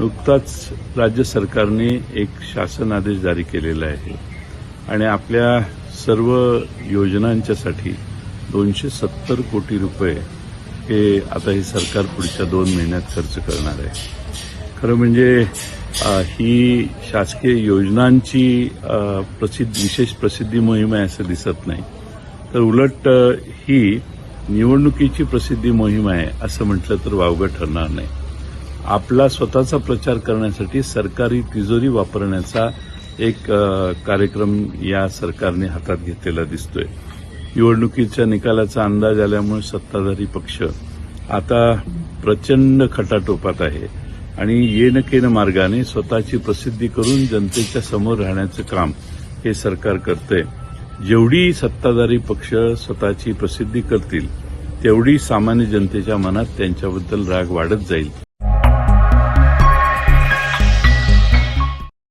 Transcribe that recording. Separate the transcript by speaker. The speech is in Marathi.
Speaker 1: नुकताच राज्य सरकारने एक शासन आदेश जारी केलेला आहे. आणि आपल्या सर्व योजनांच्यासाठी दोनशे सत्तर कोटी रुपये हे आता हे सरकार पुढच्या दोन महिन्यात खर्च करणार आहे. खरं म्हणजे ही शासकीय योजनांची प्रसिद्ध विशेष प्रसिद्धी मोहीम आहे असं दिसत नाही. तर उलट ही निवडणुकीची प्रसिद्धी मोहीम आहे असं म्हटलं तर वावगं ठरणार नाही. आपला स्वतःचा प्रचार करण्यासाठी सरकारी तिजोरी वापरण्याचा एक कार्यक्रम या सरकारने हातात घेतलेला दिसतोय. निवडणुकीच्या निकालाचा अंदाज आल्यामुळे सत्ताधारी पक्ष आता प्रचंड खटाटोपात आहे आणि येन केन मार्गाने स्वतःची प्रसिद्धी करून जनतेच्या समोर राहण्याचं काम हे सरकार करतंय. जेवढी सत्ताधारी पक्ष स्वतःची प्रसिद्धी करतील तेवढी सामान्य जनतेच्या मनात त्यांच्याबद्दल राग वाढत जाईल.